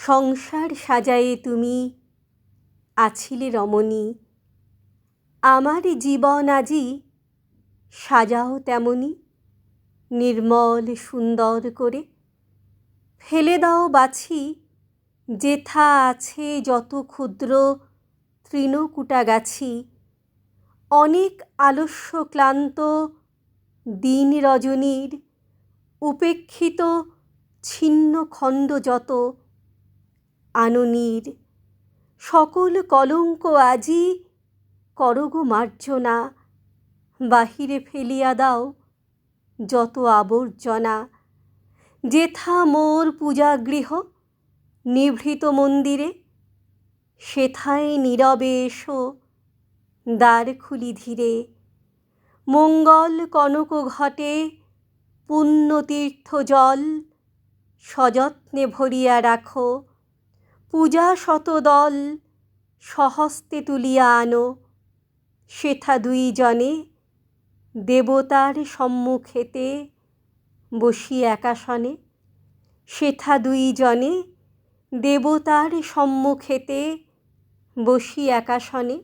সংসার সাজায়ে তুমি আছিলে রমণী। আমার জীবন আজি সাজাও তেমনি, নির্মল সুন্দর করে। ফেলে দাও বাছি, যেথা আছে যত ক্ষুদ্র তৃণকূটাগাছি অনেক আলস্য ক্লান্ত দিন রজনীর, উপেক্ষিত ছিন্ন খণ্ড যত। আননির সকল কলঙ্ক আজি করো গো মার্জনা, বাহিরে ফেলিয়া দাও যত আবর্জনা। যেথা মোর পূজাগৃহ, নিভৃত মন্দিরে, সেথায় নীরবে এসো, দ্বার খুলি ধীরে। মঙ্গল কনক ঘটে, পুণ্যতীর্থ জল সযত্নে ভরিয়া রাখো। পূজা শতদল, সহস্তে তুলিয়া আনো। সেথা দুইজনে দেবতার সম্মুখেতে বসি একাসনে সেথা দুইজনে দেবতার সম্মুখেতে বসি একাসনে